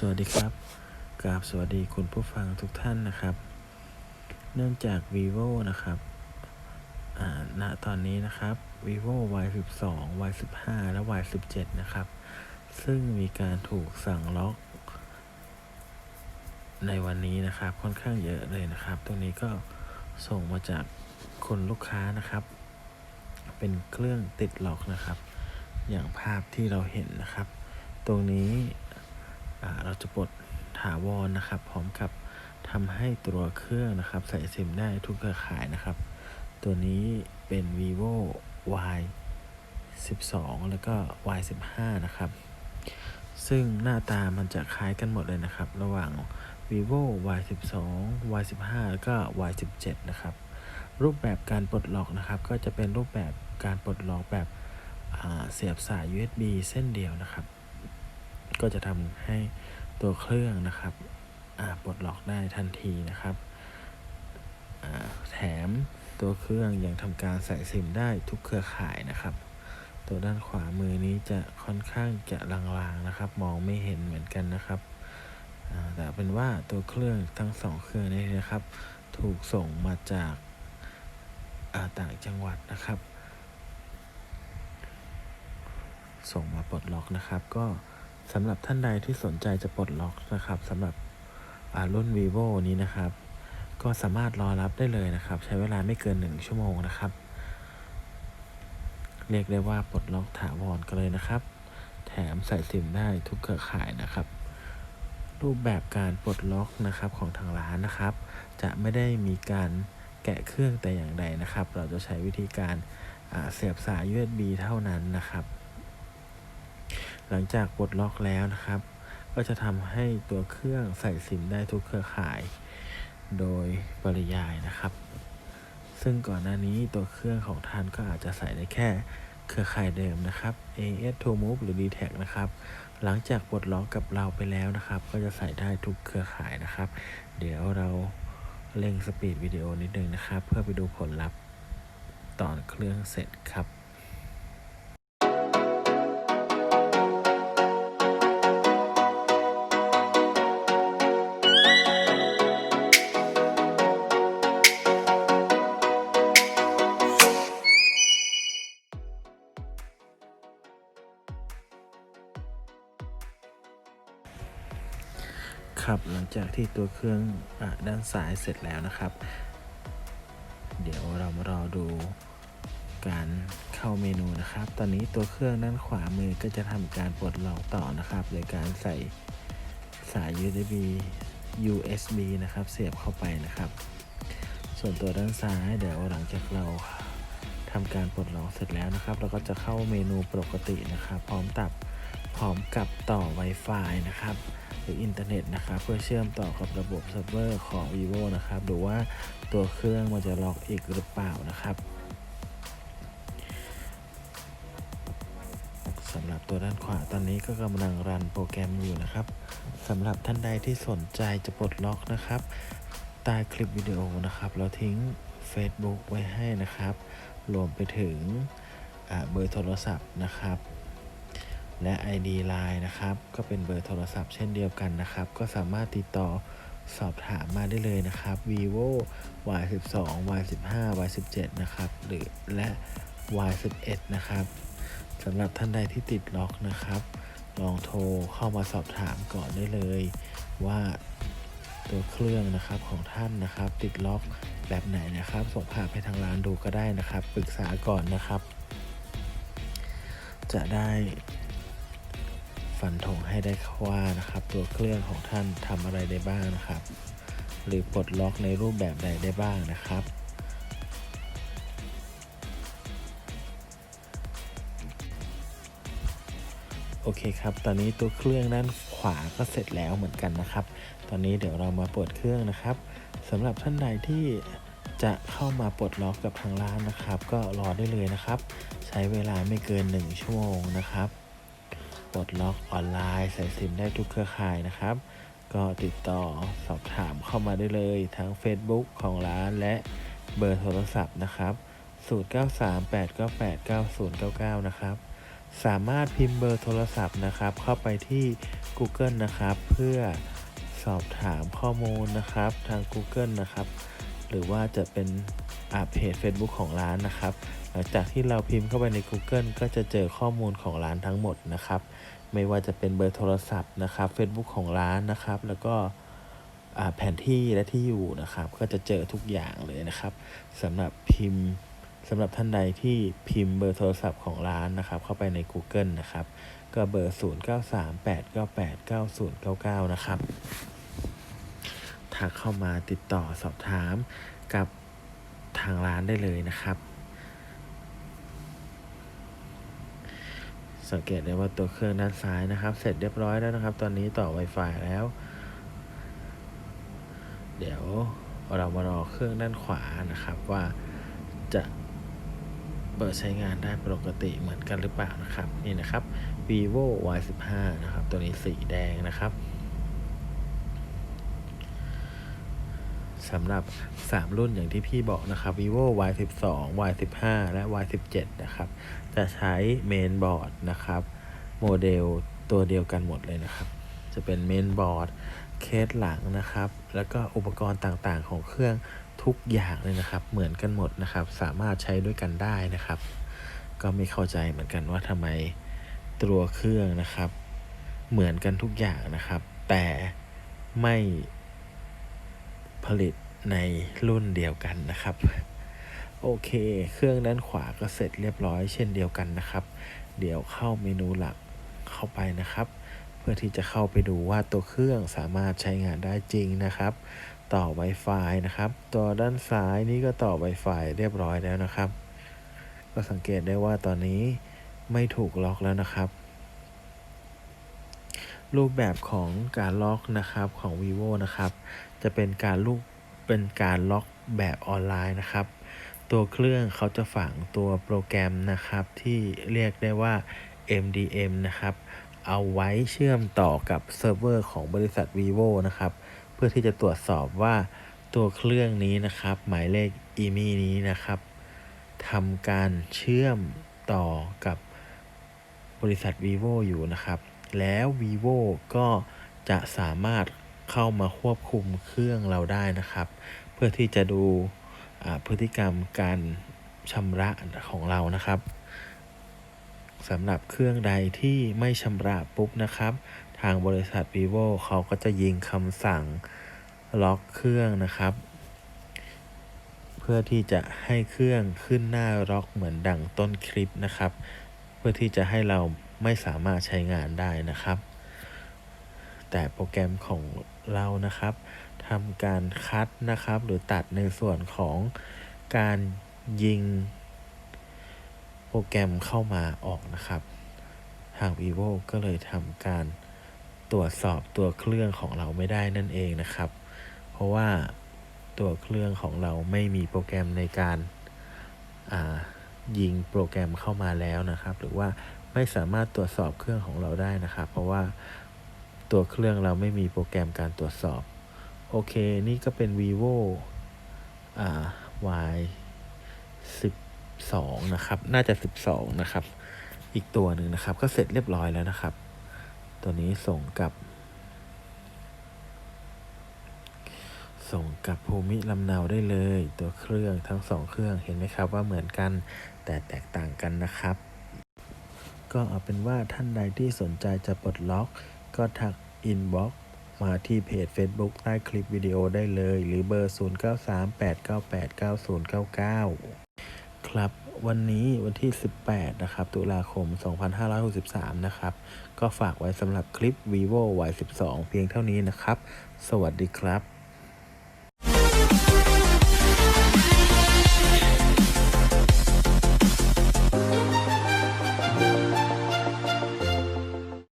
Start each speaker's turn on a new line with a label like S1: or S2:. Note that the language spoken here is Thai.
S1: สวัสดีครับกราบสวัสดีคุณผู้ฟังทุกท่านนะครับ เนื่องจาก vivo นะครับณตอนนี้นะครับ vivo y 1 2 y 1 5และ y 1 7นะครับ ซึ่งมีการถูกสั่งล็อก ในวันนี้นะครับ ค่อนข้างเยอะเลยนะครับ ตรงนี้ก็ส่งมาจากคนลูกค้านะครับ เป็นเครื่องติดล็อกนะครับ อย่างภาพที่เราเห็นนะครับ ตรงนี้ เราจะปลดถาวรนะครับ พร้อมกับทำให้ตัวเครื่องนะครับ ใส่ซิมได้ทุกเครือข่ายนะครับ ตัวนี้เป็น vivo y 12 แล้วก็ y 15นะครับ ซึ่งหน้าตามันจะคล้ายกันหมดเลยนะครับ ระหว่าง vivo y 12 y 15แล้วก็ y 17นะครับ รูปแบบการปลดล็อกนะครับ ก็จะเป็นรูปแบบการปลดล็อกแบบเสียบสาย USB เส้นเดียวนะครับ ก็จะทำให้ตัวเครื่องนะครับปลดล็อกได้ทันทีนะครับ แถมตัวเครื่องยังทำการใส่ซิมได้ทุกเครือข่ายนะครับ ตัวด้านขวามือนี้จะค่อนข้างจะลางๆนะครับ มองไม่เห็นเหมือนกันนะครับแต่เป็นว่าตัวเครื่องทั้งสองเครื่องนี้นะครับ ถูกส่งมาจากาต่างจังหวัดนะครับ ส่งมาปลดล็อกนะครับก็ สำหรับท่านใดที่สนใจจะปลดล็อกนะครับสำหรับรุ่น vivo นี้นะครับ ก็สามารถรอรับได้เลยนะครับ ใช้เวลาไม่เกิน 1 ชั่วโมงนะครับ เรียกได้ว่าปลดล็อกถาวรกันเลยนะครับ แถมใส่ซิมได้ทุกเครือข่ายนะครับ รูปแบบการปลดล็อกนะครับของทางร้านนะครับ จะไม่ได้มีการแกะเครื่องแต่อย่างใดนะครับ เราจะใช้วิธีการเสียบสาย USB เท่านั้นนะครับ หลังจากปลดล็อกแล้วนะครับ ก็จะทำให้ตัวเครื่องใส่ซิมได้ทุกเครือข่าย โดยปริยายนะครับ ซึ่งก่อนหน้านี้ตัวเครื่องของท่านก็อาจจะใส่ได้แค่เครือข่ายเดิมนะครับ AS to move หรือ d t แทนะครับ หลังจากปลดล็อกกับเราไปแล้วนะครับ ก็จะใส่ได้ทุกเครือข่ายนะครับ เดี๋ยวเราเร่งสปีดวิดีโอนิดนึงนะครับ เพื่อไปดูผลลัพธ์ตอนเครื่องเสร็จครับ จากที่ตัวเครื่องอด้านซ้ายเสร็จแล้วนะครับ เดี๋ยวเรามารอดูการเข้าเมนูนะครับ ตอนนี้ตัวเครื่องด้านขวามือก็จะทำการปลดล็อกต่อนะครับ โดยการใส่สาย USB USB นะครับ เสียบเข้าไปนะครับ ส่วนตัวด้านซ้ายเดี๋ยวหลังจากเราทำการปลดล็อกเสร็จแล้วนะครับ เราก็จะเข้าเมนูปกตินะครับ พร้อมตับ พร้อมกับต่อ Wi-Fi นะครับ หรืออินเทอร์เน็ตนะครับเพื่อเชื่อมต่อกับระบบเซิร์ฟเวอร์ของ vivo นะครับหรือว่าตัวเครื่องมันจะล็อกอีกหรือเปล่านะครับสำหรับตัวด้านขวาตอนนี้ก็กำลังรันโปรแกรมอยู่นะครับสำหรับท่านใดที่สนใจจะปลดล็อกนะครับใต้คลิปวิดีโอนะครับเราทิ้ง Facebook ไว้ให้นะครับ รวมไปถึงเบอร์โทรศัพท์นะครับ และ ID Line นะครับ ก็เป็นเบอร์โทรศัพท์เช่นเดียวกันนะครับ ก็สามารถติดต่อสอบถามมาได้เลยนะครับ vivo y 1 2 y 1 5 y 1 7นะครับ หรือและ y 1 1นะครับสำหรับท่านใดที่ติดล็อกนะครับ ลองโทรเข้ามาสอบถามก่อนได้เลย ว่าตัวเครื่องนะครับของท่านนะครับ ติดล็อกแบบไหนนะครับ ส่งภาพให้ทางร้านดูก็ได้นะครับ ปรึกษาก่อนนะครับ จะได้ ฟันธงให้ได้ว่านะครับ ตัวเครื่องของท่านทำอะไรได้บ้างนะครับ หรือปลดล็อกในรูปแบบใดได้บ้างนะครับ โอเคครับ ตอนนี้ตัวเครื่องด้านขวาก็เสร็จแล้วเหมือนกันนะครับ ตอนนี้เดี๋ยวเรามาเปิดเครื่องนะครับสำหรับท่านใดที่จะเข้ามาปลดล็อกกับทางร้านนะครับ ก็รอได้เลยนะครับ ใช้เวลาไม่เกิน 1 ชั่วโมงนะครับ ปลดล็อกออนไลน์ใส่ซิมได้ทุกเครือข่ายนะครับ ก็ติดต่อสอบถามเข้ามาได้เลย ทั้ง Facebook ของร้านและเบอร์โทรศัพท์นะครับ 0938989099 นะครับ สามารถพิมพ์เบอร์โทรศัพท์นะครับ เข้าไปที่ Google นะครับ เพื่อสอบถามข้อมูลนะครับทาง Google นะครับ หรือว่าจะเป็นอ่าเพจ Facebook ของร้านนะครับ หลังจากที่เราพิมพ์เข้าไปใน Google ก็จะเจอข้อมูลของร้านทั้งหมดนะครับ ไม่ว่าจะเป็นเบอร์โทรศัพท์นะครับ Facebook ของร้านนะครับ แล้วก็แผนที่และที่อยู่นะครับ ก็จะเจอทุกอย่างเลยนะครับสำหรับพิมพ์สำหรับท่านใดที่พิมพ์เบอร์โทรศัพท์ของร้านนะครับ เข้าไปใน Google นะครับ ก็เบอร์ 0938989099 นะครับ ทักเข้ามาติดต่อสอบถามกับทางร้านได้เลยนะครับ สังเกตได้ว่าตัวเครื่องด้านซ้ายนะครับ เสร็จเรียบร้อยแล้วนะครับ ตอนนี้ต่อ Wi-Fi แล้ว เดี๋ยวเรามารอเครื่องด้านขวานะครับว่าจะเปิดใช้งานได้ปกติเหมือนกันหรือเปล่านะครับ นี่นะครับ vivo y 1 5นะครับ ตัวนี้สีแดงนะครับ สำหรับ 3 รุ่นอย่างที่พี่บอกนะครับ vivo y 1 2 y 1 5และ y 1 7นะครับ จะใช้เมนบอร์ดนะครับ โมเดลตัวเดียวกันหมดเลยนะครับ จะเป็นเมนบอร์ดเคสหลังนะครับ แล้วก็อุปกรณ์ต่างๆ ของเครื่องทุกอย่างเลยนะครับ เหมือนกันหมดนะครับ สามารถใช้ด้วยกันได้นะครับ ก็ไม่เข้าใจเหมือนกันว่าทำไมตัวเครื่องนะครับ เหมือนกันทุกอย่างนะครับ แต่ไม่ ผลิตในรุ่นเดียวกันนะครับ โอเค เครื่องด้านขวาก็เสร็จเรียบร้อยเช่นเดียวกันนะครับ เดี๋ยวเข้าเมนูหลักเข้าไปนะครับ เพื่อที่จะเข้าไปดูว่าตัวเครื่องสามารถใช้งานได้จริงนะครับ ต่อ Wi-Fi นะครับ ตัวด้านซ้ายนี่ก็ต่อ Wi-Fi เรียบร้อยแล้วนะครับ ก็สังเกตได้ว่าตอนนี้ไม่ถูกล็อกแล้วนะครับ รูปแบบของการล็อกนะครับของ vivo นะครับ จะเป็นการลูกเป็นการล็อกแบบออนไลน์นะครับ ตัวเครื่องเขาจะฝังตัวโปรแกรมนะครับ ที่เรียกได้ว่า MDM นะครับ เอาไว้เชื่อมต่อกับเซิร์ฟเวอร์ของบริษัท vivo นะครับ เพื่อที่จะตรวจสอบว่าตัวเครื่องนี้นะครับ หมายเลข EMI นี้นะครับทำการเชื่อมต่อกับบริษัท vivo อยู่นะครับ แล้ว vivo ก็จะสามารถเข้ามาควบคุมเครื่องเราได้นะครับ เพื่อที่จะดูพฤติกรรมการชำระของเรานะครับสำหรับเครื่องใดที่ไม่ชำระปุ๊บนะครับ ทางบริษัท vivo เขาก็จะยิงคำสั่งล็อกเครื่องนะครับ เพื่อที่จะให้เครื่องขึ้นหน้าล็อกเหมือนดังต้นคลิปนะครับ เพื่อที่จะให้เรา ไม่สามารถใช้งานได้นะครับ แต่โปรแกรมของเรานะครับทำการคัดนะครับ หรือตัดในส่วนของการยิงโปรแกรมเข้ามาออกนะครับ ทาง vivo ก็เลยทำการตรวจสอบตัวเครื่องของเราไม่ได้นั่นเองนะครับ เพราะว่าตัวเครื่องของเราไม่มีโปรแกรมในการยิงโปรแกรมเข้ามาแล้วนะครับ หรือว่า ไม่สามารถตรวจสอบเครื่องของเราได้นะครับ เพราะว่าตัวเครื่องเราไม่มีโปรแกรมการตรวจสอบ โอเค นี่ก็เป็น vivo อ่า y 12 นะครับ น่าจะ 12 นะครับ อีกตัวหนึ่งนะครับ ก็เสร็จเรียบร้อยแล้วนะครับ ตัวนี้ส่งกับ ส่งกับภูมิลำเนาได้เลย ตัวเครื่องทั้งสองเครื่องเห็นไหมครับว่าเหมือนกันแต่แตกต่างกันนะครับ ก็เอาเป็นว่าท่านใดที่สนใจจะปลดล็อก ก็ทักอินบ็อกมาที่เพจ Facebook ใต้คลิปวิดีโอได้เลย หรือเบอร์ 0938989099 ครับ วันนี้วันที่ 18 นะครับ ตุลาคม 2563 นะครับ ก็ฝากไว้สำหรับคลิป vivo y 12 เพียงเท่านี้นะครับ สวัสดีครับ